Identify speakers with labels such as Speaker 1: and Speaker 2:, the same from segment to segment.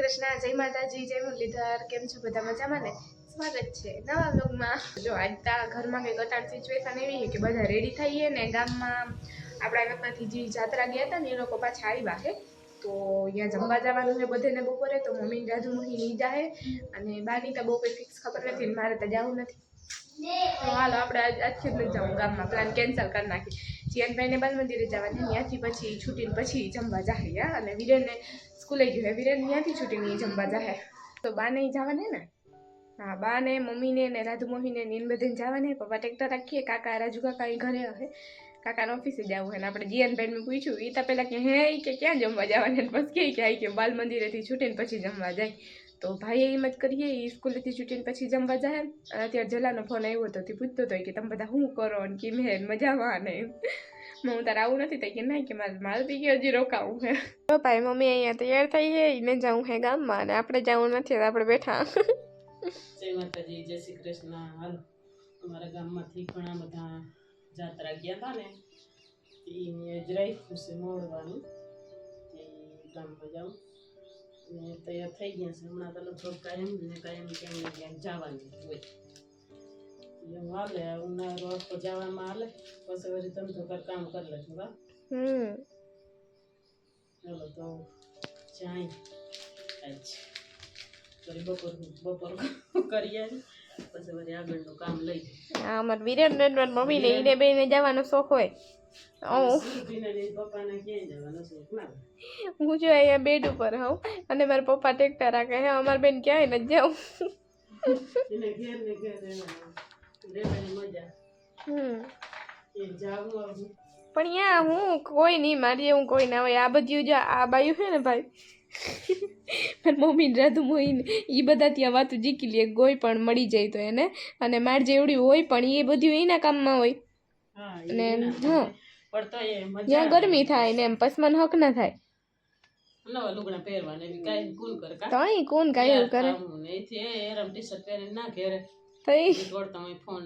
Speaker 1: કૃષ્ણ, જય માતાજી, જય મુરલીધર, કેમ છો બધા મજામાં ને? સ્વાગત છે નવા બ્લોગમાં જો આજ તા ઘરમાં કંઈક અટાણ સિચ્યુએશન એવી છે કે બધા રેડી થઈએ ને ગામમાં આપણા ગામમાંથી જે જાત્રા ગયા હતા ને એ લોકો પાછા આવ્યા છે. તો અહીંયા જમવા જવાનું છે બધાને બપોરે, તો મમ્મી દાદુ મહી ની જાહે અને બાની તો બહુ કંઈ ફિક્સ ખબર નથી મારે તો જવું નથી. હાલ, આપણે આજ આજથી જ જવું ગામમાં. પ્લાન કેન્સલ કરી નાખી જીયનભાઈને બાલ મંદિરે જવાની ત્યાંથી પછી, છૂટીને પછી જમવા જાહે અને વિરેનને સ્કૂલે ગયો હે વિરેન, ત્યાંથી ઈ જમવા જાહે. તો બાને નહીં જવાને ને? હા બા ને મમ્મીને ને રાધુ મોહીને નીન બધીને જવાને પપ્પા ટ્રેક્ટર રાખીએ, કાકા, રાજુ કાકા એ ઘરે હે. કાકાને ઓફિસે જવું હે ને આપણે જીયનભાઈને પૂછ્યું એ તો પહેલાં કે હે કે ક્યાં જમવા જવાને ને કે કે કે બાલ મંદિરેથી છૂટીને પછી જમવા જાય. તો ભાઈએ એમ જ કરીએ એ સ્કૂલેથી છૂટીને પછી જમવા જાય. અને અત્યારે જલાનો ફોન આવ્યો હતો પૂછતો હતો કે, તમે બધા શું કરો ને કે મેં મજામાં ને હું તારે આવું નથી થઈ કે નહીં કે મારે મારે બી કે હજી રોકાવું હે પપ્પાએ મમ્મી અહીંયા તૈયાર થઈ હે એને જવું હે ગામમાં અને આપણે જવું નથી આપણે બેઠા
Speaker 2: જય માતાજી જય શ્રી કૃષ્ણ હાલ અમારા ગામમાંથી ઘણા બધા જાત્રા ગયા હતા ને એ જ રાખ્યું છે મોડવાનું એ ગામમાં જાઉં ને તૈયાર થઈ ગયા છે હમણાં તો લગભગ કાયમ ને કાયમ કેમ જવાનું હોય એવું હાલે ઉનાળો આખો જવામાં હાલે પછી વળી તમે તો ઘર કામ કરી લેજો બા
Speaker 1: હમ.
Speaker 2: ચાલો તો જાય આજ બપોર બપોર કરીએ પછી વળી આગળનું કામ લઈ
Speaker 1: આ અમારે વિરેન ને મારી મમ્મી ને બેને જવાનો શોખ હોય. હું જો અહીંયા બેડ ઉપર હોઉં અને મારા પપ્પા ટેક્ટર રાખે હે અમારી બેન ક્યાંય નથી જાઉં. હમ. પણ યા હું કોઈ નહીં મારી એવું કોઈ ના હોય. આ બધું જો આ બાયું છે ને ભાઈ પણ મમ્મી રાધુ મોઈને એ બધા ત્યાં વાતું જીકી લે કોઈ પણ મળી જાય તો એને. અને માર જેવડી હોય પણ એ બધું એના કામમાં હોય. અને હા.
Speaker 2: પણ તો એ મજા
Speaker 1: ગરમી થાય ને એમ પસમાન હક ના થાય. તો અહીં કોણ કાંઈ કરે?
Speaker 2: ના ઘેરે.
Speaker 1: તો
Speaker 2: તમે ફોન.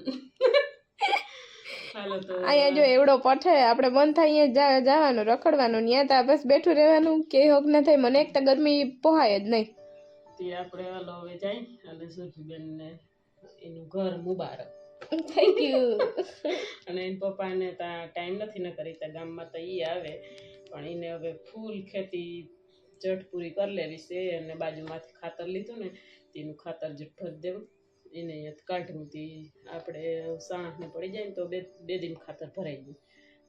Speaker 2: ચાલો તો
Speaker 1: અહીંયા જો એવડો પઠે આપણે બંધ થાય અહીંયા જવાનું રખડવાનું ત્યાં તો બસ બેઠું રહેવાનું કે હોક ના થાય મને એક તો ગરમી પોહાય જ નહીં.
Speaker 2: તે આપણે હાલો હવે જાય અને સુખીબેન ને એનું ઘર મુબારક.
Speaker 1: થેન્ક યુ
Speaker 2: અને એના પપ્પાને ત્યાં ટાઈમ નથી ન કરી ત્યાં ગામમાં તો એ આવે. પણ એને હવે ફૂલ ખેતી જટ પૂરી કરી લેવી છે અને બાજુમાંથી ખાતર લીધું ને તેનું ખાતર જટ ભરી દેવું. એને તે. આપણે સાણસને પડી જાય ને તો બે બે દિન ખાતર ભરાઈ જાય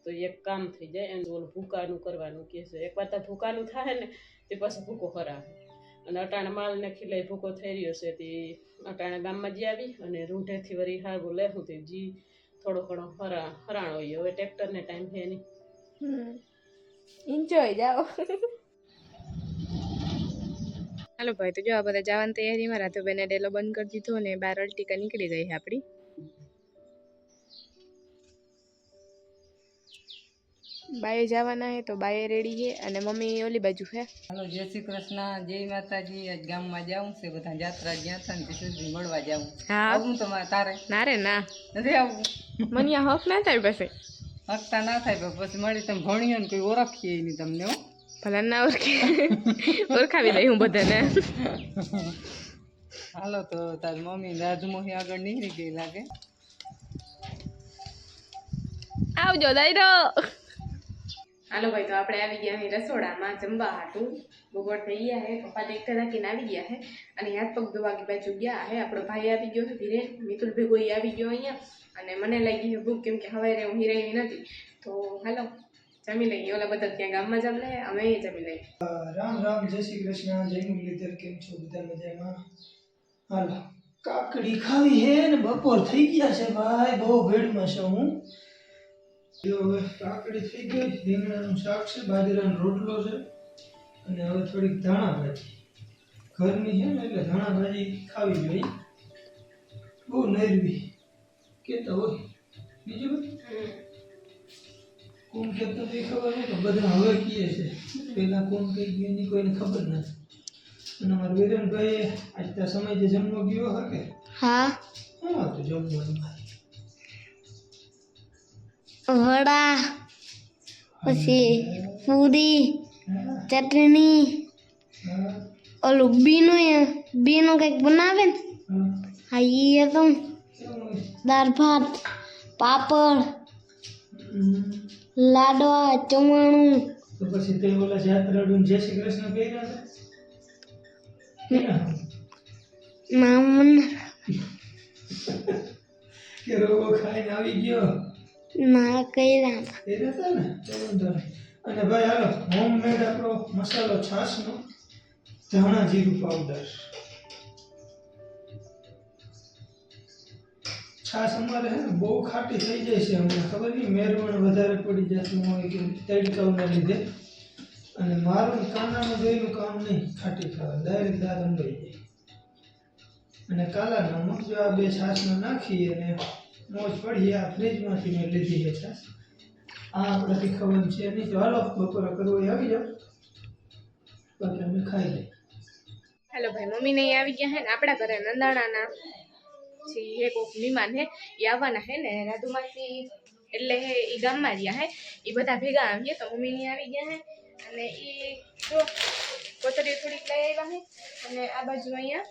Speaker 2: તો એક કામ થઈ જાય અને ઓલું ભૂકાનું કરવાનું કહે છે. એક વાર તો ભૂકાનું થાય ને, તે પછી ભૂકો ખરાવે અને અટાણે માલને ખીલાઈ ભૂકો થઈ રહ્યો છે તે અટાણે ગામમાં જઈ આવી અને રૂંઢેથી વળી હારું લેવું તે જી થોડો ઘણો હરા હરાણ હોય. હવે ટ્રેક્ટરને ટાઈમ છે નહીં.
Speaker 1: એન્જોય જાઓ. હાલો ભાઈ તો જો આ બધા જવાની તૈયારીમાં બેને ડેલો બંધ કરી દીધો ને બાર અલ્ટિકા નીકળી ગઈ આપણી. બાએ જવાના હે તો બાએ રેડી છે અને મમ્મી ઓલી બાજુ છે.
Speaker 3: હાલો જય શ્રી કૃષ્ણ જય માતાજી. આજ ગામમાં જાવું છે બધા જાત્રા ગયા હતા ને સુધી મળવા જાવું
Speaker 1: હા.
Speaker 3: આવું તમારે તારે?
Speaker 1: ના રે ના.
Speaker 3: નથી આવું?
Speaker 1: મને હક ના થાય પછી.
Speaker 3: હકતા ના થાય પછી મળી તમે ભણીએ ને કોઈ ઓળખીએ નહીં તમને હો.
Speaker 1: ભલે ના ઓળખે ઓળખાવી દઈ હું બધાને
Speaker 3: હાલો તો તાર મમ્મી રાજમોહી આગળ નીકળી ગઈ લાગે
Speaker 1: આવજો દાયરો હાલો ભાઈ તો આપણે આવી ગયા અહીં રસોડામાં જમવા હાટું બપોર થઈ ગયા હે પપ્પા ટેક્ટર રાખીને આવી ગયા હે અને હાથ પગ ધોવા બાજુ ગયા હે આપણો ભાઈ આવી ગયો છે ધીરે મિતુલ ભેગો આવી ગયો અહીંયા અને મને લાગી ગયું ભૂખ કેમ કે હવે હું હિરાઈ નથી તો હાલો જમી લઈએ. ઓલા બધા ત્યાં ગામમાં જમ લે અમે જમી લઈએ.
Speaker 4: રામ રામ જય શ્રી કૃષ્ણ જય મુરલીધર કેમ છો બધા મજામાં? હાલ. કાકડી ખાવી હે ને બપોર થઈ ગયા છે ભાઈ બહુ ભેડમાં છે હું. જો હવે કાકડી થઈ ગઈ રીંગણાનું શાક છે બાજરાનો રોટલો છે અને હવે થોડીક ધાણા ભાજી. ઘરની છે ને એટલે ધાણા ભાજી ખાવી જોઈએ. બહુ નરવી કેતા હોય. બીજું બધું? કોણ કહેતો એ ખબર નહીં તો બધા હવે કહે છે પહેલા કોણ કઈ ગયું એની કોઈને ખબર નથી અને અમારા વિરેનભાઈ આજ ત્યાં સમય જે જમવા ગયો હકે
Speaker 1: હા
Speaker 4: શું હતું જમવાનું ભાઈ
Speaker 5: વડા પછી પૂરી ચટણી
Speaker 4: હા
Speaker 5: ઓલું બીનું એ બીનું કંઈક બનાવે ને
Speaker 4: હા
Speaker 5: હા ઈ એ તો
Speaker 4: કેવું હોય?
Speaker 5: દાળ ભાત પાપડ
Speaker 4: હમ.
Speaker 5: લાડવા ચવાણું
Speaker 4: તો પછી તે ઓલા જાત્રાડું જય શ્રી કૃષ્ણ કહી હતા
Speaker 5: છે? મામન.
Speaker 4: કે રોગો ખાઈને આવી ગયો.
Speaker 5: ના રહ્યા
Speaker 4: એ હતા ને? તો અને ભાઈ હાલો હોમમેડ આપણો મસાલો છાશનો ધાણા જીરું પાવડર છાશ અમારે ને, બહુ ખાટી થઈ જાય છે અમને ખબર નહીં મેરવણ વધારે પડી જતું હોય કે તડકાઓના લીધે. અને મારું કાનાનું બેયનું કામ નહીં, ખાટી ખાવા ડાયરેક્ટ દાળ અંબાઈ જાય અને કાલા નમક જો આ બે છાશમાં નાખી અને મોજ પડી આ ફ્રીજમાંથી મેં લીધી છે છાશ. આ આપણાથી ખબર છે નહીં. તો હાલો, બપોરે કરવો આવી જાઓ. બાકી અમે ખાઈ લઈએ.
Speaker 1: હેલો ભાઈ, મમ્મી નહીં આવી ગયા હે ને આપણા ઘરે નંદાણાના. જે હે કોક મહેમાન હે, એ આવવાના હે ને રાધુમાસી એટલે હે એ ગામમાં રહ્યા હે. એ બધા ભેગા આવીએ તો મમ્મી ની આવી ગયા હે. અને એ જો કોતરીઓ થોડીક લઈ આવ્યા હે. અને આ બાજુ અહીંયા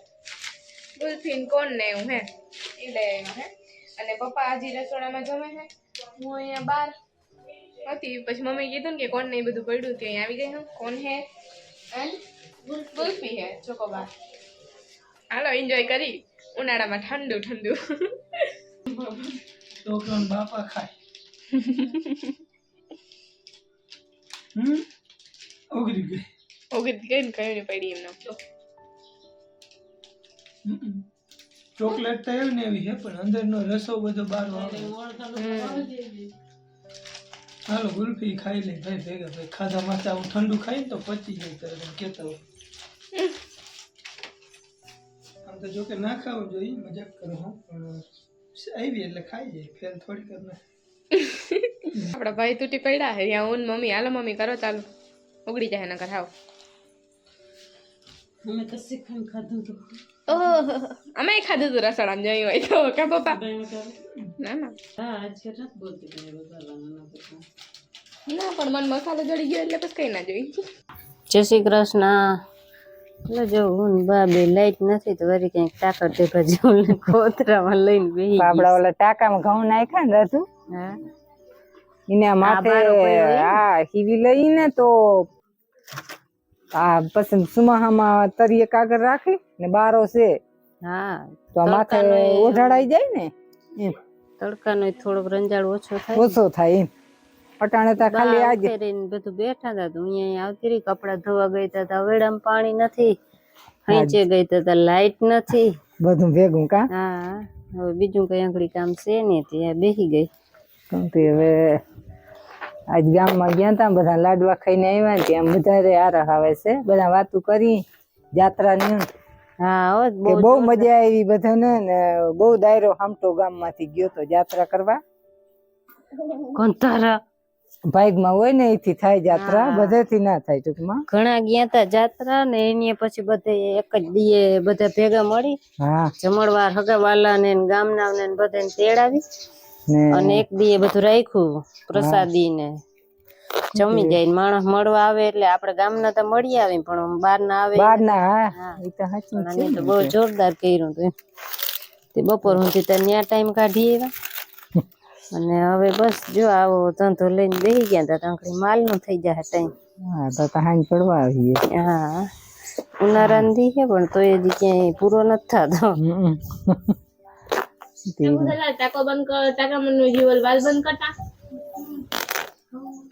Speaker 1: ગુલફીન કોણ ને એવું હે એ લઈ આવ્યા હે. અને પપ્પા હજી રસોડામાં જમે હે. હું અહીંયા બહાર હતી, પછી મમ્મી કીધું ને કે કોણ ને એ બધું પડ્યું ત્યાં આવી ગઈ હું. કોણ હે? એન્ડ ગુલ્ફી હે ચોકોબાર હાલો એન્જોય કરી. ઉનાળામાં ઠંડુ ઠંડુ.
Speaker 4: છોકરાને બાપા ખાય. હમ? ઓગરી ગઈ.
Speaker 1: ઓગરી ગઈ ને કઈ પડી એમને.
Speaker 4: ચોકલેટ તો એવી ને એવી છે પણ અંદરનો રસો બધો બહાર આવે. હાલો ગુલ્ફી ખાઈ લે ભાઈ ભેગા ભાઈ ખાધા માથા આવું ઠંડુ ખાઈને તો પચી જાય તરત એમ હોય. આમ જો કે ના ખાવું જોઈએ મજાક કરો હું. પણ આવી એટલે ખાઈ જાય ફેલ થોડી કર
Speaker 1: આપડા ભાઈ તૂટી પડ્યા હે હું મમ્મી હાલો મમ્મી કરો ચાલુ. ઉગડી જાય નકર હાવ.
Speaker 2: અમે તો શીખણ ખાધું હતું.
Speaker 1: ઓહો અમે ખાધું હતું રસોડામાં જઈ હોય તો કે પપ્પા? ના ના.
Speaker 2: હા આજ નથી બોલતી ના
Speaker 1: પણ મન મસાલો જડી ગયો એટલે પછી કઈ ના જોઈ.
Speaker 6: જય શ્રી કૃષ્ણ. જો હું ને લાઈટ નથી તો વળી ક્યાંક ટાકર ટેકર જેવું કોતરામાં લઈને બેહી
Speaker 3: આપડા ઓલા ટાકામાં ઘઉં નાખ્યા ને રાતું
Speaker 6: હા.
Speaker 3: એને માથે? હા હીવી લઈને તો આ પછી સુમાહામાં તરીએ કાગળ રાખી ને બારો છે.
Speaker 6: હા
Speaker 3: તો માથે ઓઢાડાઈ જાય ને?
Speaker 6: તડકાનો થોડોક રંજાડ ઓછો થાય.
Speaker 3: ઓછો થાય એમ. અટાણે તો ખાલી આજે
Speaker 6: ઉતરીને બધું બેઠા હતા તો અહીંયા આવતી રહી કપડા ધોવા ગઈ તા તા વેડામાં પાણી નથી. ખેંચે ગઈ તા તા લાઈટ નથી.
Speaker 3: બધું ભેગું કા?
Speaker 6: હા હવે બીજું કઈ આંગળી કામ છે ને ત્યાં બેસી ગઈ.
Speaker 3: કેમ કે હવે આજ ગામમાં ગયા તા બધા લાડવા ખાઈને આવ્યા ને ત્યાં વધારે આરહ આવે છે. બધા વાતું કરી જાત્રા
Speaker 6: ની હા બહુ
Speaker 3: મજા આવી બધાને ને બહુ દાયરો હામટો ગામમાંથી ગયો તો જાત્રા કરવા.
Speaker 6: કંતારા
Speaker 3: ભાગમાં હોય ને એથી થાય જાત્રા બધેથી ના થાય ટૂંકમાં.
Speaker 6: ઘણા ગયા તા જાત્રા ને એની પછી બધે એક જ દીએ બધા ભેગા મળી
Speaker 3: હા.
Speaker 6: જમણવાર હગાવાલા ને ગામના ને બધે તેડાવી અને એક દીએ બધું રાખ્યું પ્રસાદી ને. જમી જાય માણસ મળવા આવે એટલે આપણે ગામના તો મળી આવે પણ બહાર ના આવે
Speaker 3: બાર ના હા. એ તો સાચું
Speaker 6: બહુ જોરદાર કર્યું હતું તે બપોર સુધી ત્યાં ટાઈમ કાઢી આવ્યા અને હવે બસ જો આવો ધંધો લઈને બેસી ગયા તા તાંકડી માલનું થઈ જાય ટાઈમ.
Speaker 3: હા તો તો પડવા આવીએ.
Speaker 6: હા ઉનાળાની દી છે પણ તો એ દી ક્યાંય પૂરો નથી થતો.
Speaker 1: ટાકો બંધ કર ટાકા મનનો જીવલ વાલ બંધ કરતા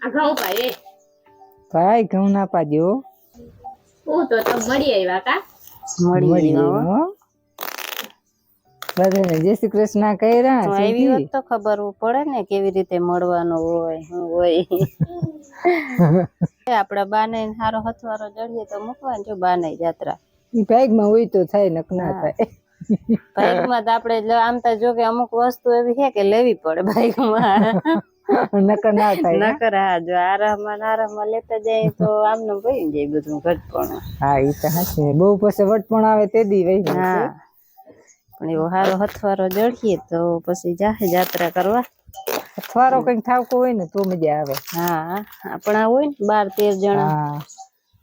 Speaker 1: આ ઘઉં પાય
Speaker 3: ભાઈ ઘઉં ના પાજો
Speaker 1: હું તો તમે મળી આવ્યા કા
Speaker 6: મળી
Speaker 3: હો. બધાને જય શ્રી કૃષ્ણ કર્યા
Speaker 6: આવી હોત તો ખબર પડે ને કેવી રીતે મળવાનું હોય શું હોય. આપડા બાને હારો હથવારો જડીએ તો મૂકવા જો બાને જાત્રા.
Speaker 3: ઈ ભાગમાં હોય તો થાય નક ના થાય.
Speaker 6: બાઈકમાં તો આપણે આમ તો જો કે અમુક વસ્તુ એવી છે કે લેવી પડે બાઈકમાં
Speaker 3: નકર ના થાય
Speaker 6: નકર હા જો આરામમાં આરામમાં લેતા જાય તો આમનું ભાઈ જાય બધું ઘટપણ
Speaker 3: હા ઈ તો હાચી. બહુ પછી વટપણ આવે તે દી વહી
Speaker 6: હા. પણ એવો સારો હથવારો જડીએ તો પછી જાહે જાત્રા કરવા.
Speaker 3: અથવારો કઈ ઠાવકો હોય ને તો મજા આવે.
Speaker 6: હા આપણા હોય ને બાર તેર જણા.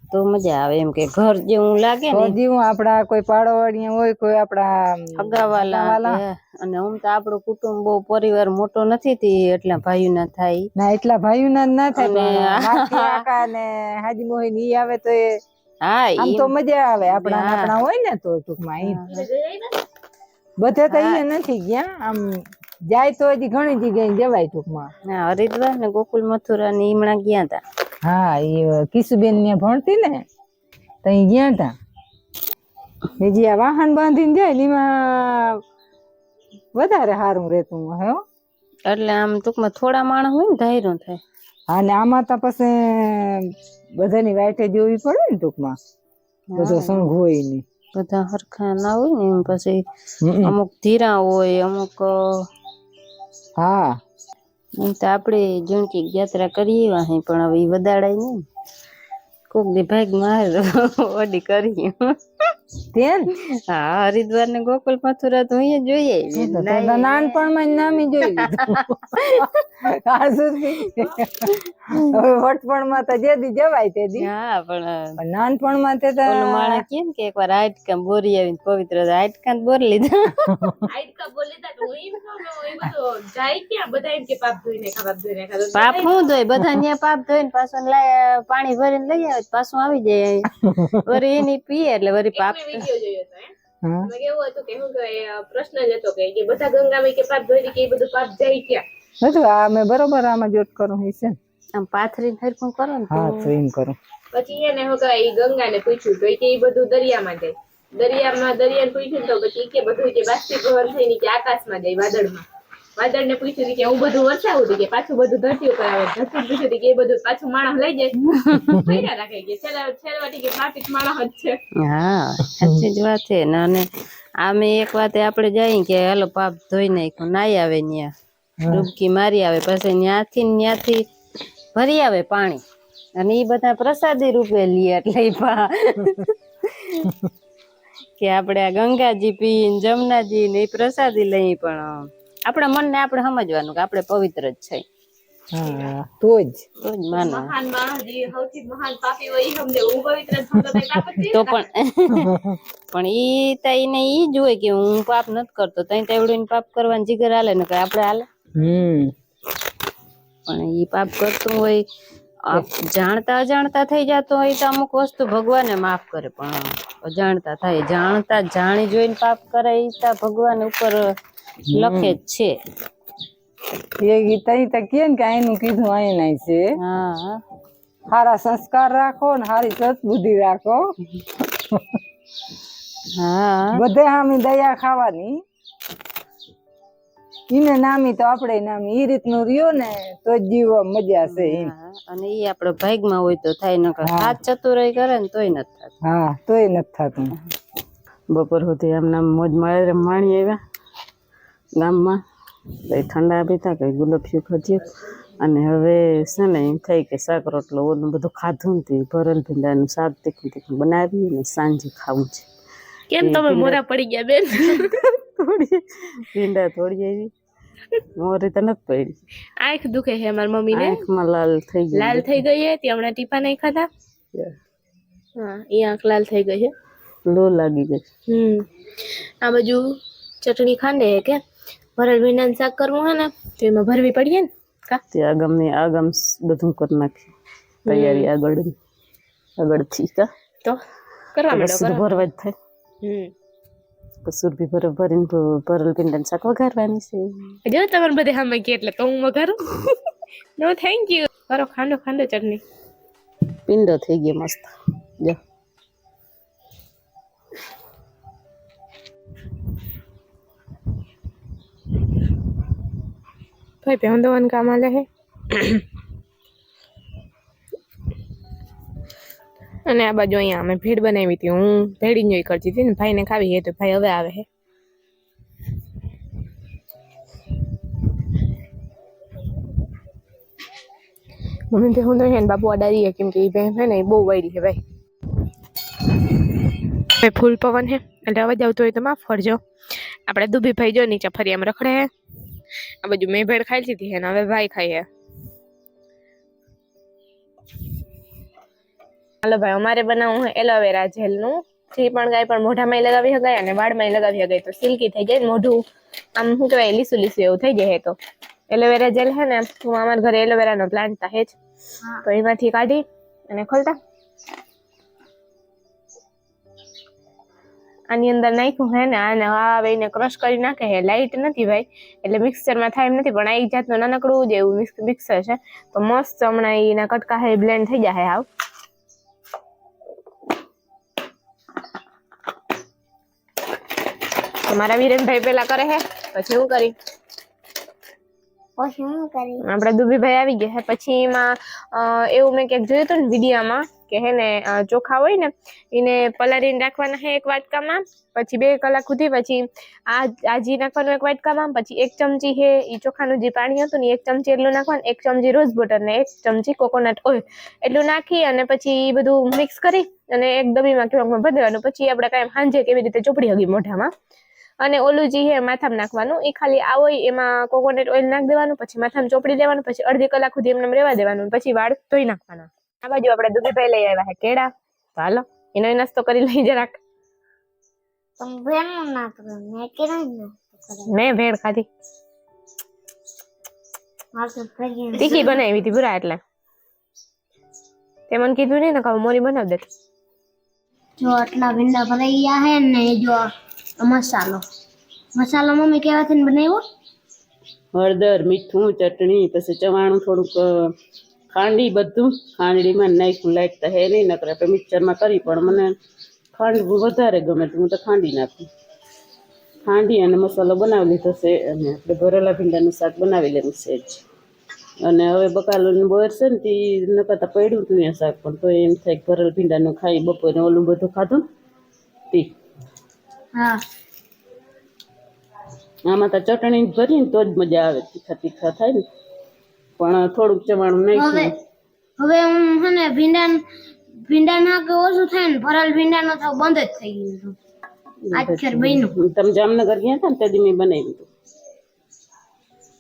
Speaker 6: તો મજા આવે એમ કે ઘર જેવું લાગે ને.
Speaker 3: જેવું આપડા કોઈ પાડોવાળિયા હોય કોઈ આપડા
Speaker 6: અગાવાલા. અને આમ તો આપણો કુટુંબ બહુ પરિવાર મોટો નથી તે એટલા ભાઈઓ ના થાય.
Speaker 3: ના એટલા ભાઈઓ ના ના થાય ને કાકા ને હાજી મોહિન ઈ આવે તો એ
Speaker 6: હા
Speaker 3: આમ તો મજા આવે આપણા આપણા હોય ને તો ટૂંકમાં બધે તો અહીંયા નથી ગયા. આમ જાય તો હજી ઘણી જગ્યાએ જવાય ટૂંકમાં.
Speaker 6: હા, હરિદ્વાર ને ગોકુલ મથુરા ને હમણાં ગયા તા.
Speaker 3: હા એ કિશુબેન ને ભણતી ને તઈ ગયા તા. બીજી આ વાહન બાંધીને જાય ને એમાં વધારે સારું રહેતું હે હો.
Speaker 6: એટલે આમ ટૂંકમાં થોડા માણસ હોય ને ધાયરો થાય.
Speaker 3: ને આમાં તો પછી બધાની વાઈટે જોવી પડે ને ટૂંકમાં. બધો સંઘ હોય ને.
Speaker 6: બધા હરખા ના હોય ને એમ પછી અમુક ધીરા હોય અમુક
Speaker 3: હા.
Speaker 6: એમ તો આપણે જણકી યાત્રા કરીએ વાહી પણ હવે એ વદાડાય નહીં કોક દી ભાગ માર ઓડી કરી
Speaker 3: તે ને
Speaker 6: હા હરિદ્વાર ને ગોકુલ મથુરા તો અહીંયા જોઈએ.
Speaker 3: નાનપણમાં નામી જોઈ હવે વટપણમાં તો જે દી જવાય તે દી
Speaker 6: હા પણ
Speaker 3: પણ નાનપણમાં તે તો
Speaker 6: માણા કેમ કે એકવાર આટકા બોરી આવીને પવિત્ર આટકા બોર લીધા.
Speaker 1: આટકા બોલી લીધા તો હું એ બધું જાય ક્યાં? બધા એમ કે પાપ ધોઈને ખા પાપ ધોઈને ખા
Speaker 6: પાપ શું ધોય બધા ત્યાં પાપ ધોઈને પાછું લાય- પાણી ભરીને લઈ આવે પાછું આવી જાય. વરી એની પીએ એટલે વળી પાપ
Speaker 1: જોયો હતો હે.
Speaker 3: હા.
Speaker 1: કે શું કહેવાય, પ્રશ્ન જ હતો કે કે બધા ગંગામાં કે પાપ ધોઈ કે એ બધું પાપ જાય ક્યાં?
Speaker 3: બધું આ મેં બરોબર આમાં જોટ કરું હશે
Speaker 6: આમ પાથરીને હરખું કરો ને
Speaker 3: હા
Speaker 6: તો
Speaker 3: એમ કરું.
Speaker 1: પછી એને ગંગાને પૂછ્યું તો કે ઈ બધું દરિયામાં જાય. દરિયામાં દરિયાને પૂછ્યું ને તો પછી કે બધું કે બાષ્પીભવન થઈને કે આકાશમાં જાય વાદળમાં. વાદળને પૂછ્યું તું કે હું બધું વરસાવું હતું કે પાછું બધું ધરતી ઉપર આવે ધરતી પૂછ્યું હતું કે એ બધું પાછું માણસ લઈ જાય. પૈડા રાખે કે છેલ્લા છેલ્લાથી કે પાપિત માણસ જ છે.
Speaker 6: હા સાચી જ વાત છે. ને અને આમે એક વાતે આપણે જઈએ કે હાલો પાપ ધોઈ નાખ્યું નાઈ આવે ન્યા. ડૂબકી મારી આવે પછી ન્યાથી ત્યાંથી ન્યાથી ભરી આવે પાણી. અને એ બધા પ્રસાદી રૂપે લઈએ એટલે પા કે આપણે આ ગંગાજી પી ને જમનાજી ને એ પ્રસાદી લઈ પણ આપણા મનને આપણે સમજવાનું કે આપણે પવિત્ર જ છે.
Speaker 3: હા તો જ.
Speaker 6: જ પણ પણ ઈ તઈને ઈ જ હોય કે હું પાપ નથી કરતો તઈ તો એવડું પાપ કરવાની જીગર હાલે ને આપણે હાલે.
Speaker 3: હમ.
Speaker 6: પણ ઈ પાપ કરતું હોય જાણતા અજાણતા થઈ જતો હોય તો અમુક વસ્તુ ભગવાને માફ કરે પણ અજાણતા થાય જાણતા જાણી જોઈને પાપ કરે ઈ તો ભગવાન ઉપર લખે છે.
Speaker 3: એ ગીતા તઈ તો કે ને કે આયનું કીધું આય છે.
Speaker 6: હા.
Speaker 3: સારા સંસ્કાર રાખો ને સારી સદબુદ્ધિ રાખો.
Speaker 6: હા.
Speaker 3: બધે હામી દયા ખાવાની. ઈને નામી તો આપણે નામી. ઈ રીતનું રહ્યો ને તો જીવવા મજા છે
Speaker 6: અને ઈ આપડે ભાગમાં હોય તો થાય નકર હાથ ચતુરાઈ કરે ને તોય નથી થતું.
Speaker 3: હા તોય નથી થતું.
Speaker 2: બપોર સુધી એમના મોજ માળે માણી આવ્યા. ગામમાં. કઈ ઠંડા પીતા કઈ ગુલાબિયું ખાધ્યું અને હવે છે ને એમ થાય કે શાક રોટલો ઓલું બધું ખાધું ને તે ભરેલ ભીંડાનું શાક તીખું તીખું બનાવી અને સાંજે ખાવું છે.
Speaker 1: કેમ તમે મોરા પડી ગયા બેન?
Speaker 2: થોડી ભીંડા થોડી આવી. મોરી તો નથી પડી.
Speaker 1: આંખ દુખે છે મારી મમ્મી ને
Speaker 2: આંખમાં લાલ થઈ ગઈ.
Speaker 1: લાલ થઈ ગઈ છે તે હમણાં ટીપા નહીં ખાધા હા એ આંખ લાલ થઈ ગઈ છે.
Speaker 2: લો લાગી ગઈ.
Speaker 1: હમ. આ બાજુ ચટણી ખાંડે કે? ભરેલ ભીંડાનું શાક કરવું હે ને તો એમાં ભરવી પડીએ ને કા?
Speaker 2: તે આગમની આગમ બધું કરી નાખી. તૈયારી આગળ આગળથી કા?
Speaker 1: તો કરવા માંડો
Speaker 2: ભરવા જ થાય.
Speaker 1: હમ.
Speaker 2: સુરભી ભરે ભરીને ભરલ ભરેલ ભીંડાનું શાક વઘારવાની છે.
Speaker 1: જો તમારે બધે સામે કે એટલે તો હું વઘારું. નો થેન્ક યુ કરો ખાંડો ખાંડો ચટણી.
Speaker 2: પિંડો થઈ ગયો મસ્ત. જો.
Speaker 1: ભાઈ પહેન દવાનું કામ આલે હે? અને આ બાજુ અહીંયા અમે ભેડ બનાવી હતી. હું ભેડ એન્જોય કરતી હતી ને, ભાઈને ખાવી હે તો ભાઈ હવે આવે હે. મમ્મી ભેહું તો હે બાપુ અડાડી હે કેમ કે એ ભેં હે ને એ બહુ વાયડી છે ભાઈ. ફૂલ પવન હે, એટલે અવાજ આવતો હોય તો માફ કરજો. આપણે દુભી ભાઈ જો નીચે ફરી એમ રખડે હે. આ બાજુ મેં ભેળ ખાઈ લીધી હે ને હવે ભાઈ ખાઈ હે હાલો ભાઈ અમારે બનાવવું હોય એલોવેરા જેલનું. જે પણ ગાય પણ મોઢામાં લગાવી શકાય અને વાળમાં લગાવી શકાય. તો સિલ્કી થઈ જાય મોઢું. આમ શું કહેવાય લીસું લીસું એવું થઈ જાય તો. એલોવેરા જેલ છે ને હું અમારા ઘરે એલોવેરાનો પ્લાન્ટ તા હે. જ તો એમાંથી કાઢી અને ખોલતા. આની અંદર નાખ્યું હે ને આને હવે એને ક્રશ કરી નાખે હે. લાઇટ નથી ભાઈ. એટલે મિક્સચરમાં થાય એમ નથી પણ આ એક જાતનું નાનકડું જ એવું મિક્સર છે. તો મસ્ત હમણાં એના કટકા હે બ્લેન્ડ થઈ જાય તો મારા વિરેનભાઈ પેલા કરે હે પછી હું કરી?
Speaker 5: પછી હું કરી?
Speaker 1: આપણા દુબીભાઈ આવી ગયા હે. પછી એમાં એવું મેં ક્યાંક જોયું હતું ને વિડીયામાં કે હે ચોખા હોય ને, એને પલાળીને રાખવાના હે એક વાટકામાં. પછી બે કલાક સુધી, પછી આ આજી નાખવાનું એક વાટકામાં, પછી એક ચમચી હે એ ચોખાનું જે પાણી હતું ને એ એક ચમચી એટલું નાખવાનું, એક ચમચી રોઝ બટર ને એક ચમચી કોકોનટ ઓઇલ એટલું નાખી અને પછી ઈ બધું મિક્સ કરી અને એક ડબ્બીમાં કેવાકમાં ભરવાનું પછી આપણે કાંઈ સાંજે કેવી રીતે ચોપડી હગી મોઢામાં. અને ઓલું જે હે, માથામાં નાખવાનું એ ખાલી આ હોય, એમાં કોકોનટ ઓઇલ નાખી દેવાનું, પછી માથામાં ચોપડી દેવાનું, પછી અડધી કલાક સુધી એમને રહેવા દેવાનું, પછી વાળ ધોઈ નાખવાના. આ બાજુ આપણે દુબીભાઈ લઈ આવ્યા છે કેળા. તો હાલો એનો નાસ્તો કરી લઈ જરાક
Speaker 5: મેં
Speaker 1: ભેળ ખાધી. તીખી બનાવી હતી બુરા એટલે. તે મને કીધું નહીં ને કે મોરી બનાવી દે.
Speaker 5: જો આટલા ભીંડા ભરાઈ ગયા હે ને જો મસાલો. મસાલો મમ્મી કેવાથી ને બનાવ્યો?
Speaker 2: હળદર મીઠું ચટણી પછી ચવાણું થોડુંક ખાંડી બધું ખાંડીમાં નાખ્યું લાઈટ તો હે નહીં નકર આપણે મિક્સરમાં કરી પણ મને ખાંડવું વધારે ગમે તો હું તો ખાંડી નાખું. ખાંડી અને મસાલો બનાવી લીધો છે અને આપણે ભરેલા ભીંડાનું શાક બનાવી લેવું છે જ. અને હવે બકાલોની બોર છે ને તે નકરતા પડ્યું હતું એ શાક પણ તો એમ થાય કે ભરેલ ભીંડાનું ખાઈ બપોરે ઓલું બધું ખાધું તે.
Speaker 5: હા.
Speaker 2: આમાં તો ચટણી ભરીને તો જ મજા આવે તીખા તીખા થાય ને. પણ થોડુંક ચવાણું
Speaker 5: હવે
Speaker 2: નાખ્યું.
Speaker 5: હવે હું હે ને ભીંડા ભીંડા ના કે ઓછું થાય ને ભરેલ ભીંડા નો થાવ બંધ જ થઈ ગયું હતું. આજ ખેર બન્યું.
Speaker 2: તમે જામનગર ગયા હતા ને તે દી મેં બનાવ્યું હતું.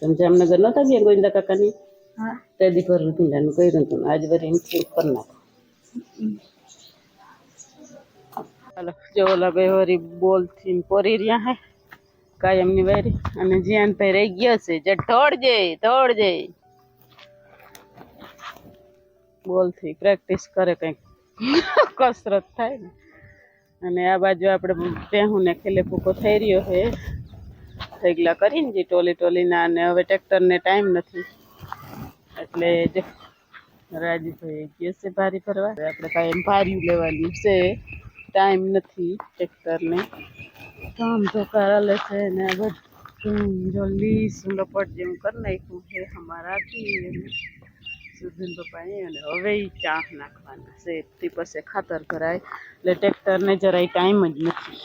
Speaker 2: તમે જામનગર નહોતા ગયા ગોવિંદા કાકાની?
Speaker 5: હા.
Speaker 2: તે દી ભરેલ ભીંડાનું કર્યું હતું આજ વરી એમ છે કરી નાખો. હાલો જો ઓલા બે વરી બોલથી પોરી રહ્યા હે કાયમની વારી. અને જીયાન ભાઈ રહી ગયો છે જે દોડજે દોડજે બોલથી પ્રેક્ટિસ કરે કંઈક. કસરત થાય ને. અને આ બાજુ આપણે બેહું ને ખેલે ફૂકો થઈ રહ્યો છે. થેગલા કરીને જે ટોલી ટોલીના અને હવે ટ્રેક્ટરને ટાઈમ નથી. એટલે જો રાજીભાઈ ગયો છે ભારી ભરવા. આપણે કાંઈ એમ ભાર્યું લેવાનું છે. ટાઈમ નથી ટ્રેક્ટરને. કામ તો કરાલે છે ને બધું. જલ્દી સુંદરપટ જેવું કરી નાખ્યું છે. અમારા સુધીન પપ્પાએ અને હવે એ ચા નાખવાના છે. તે પાસે ખાતર ભરાય. એટલે ટ્રેક્ટરને જરાય ટાઈમ જ નથી.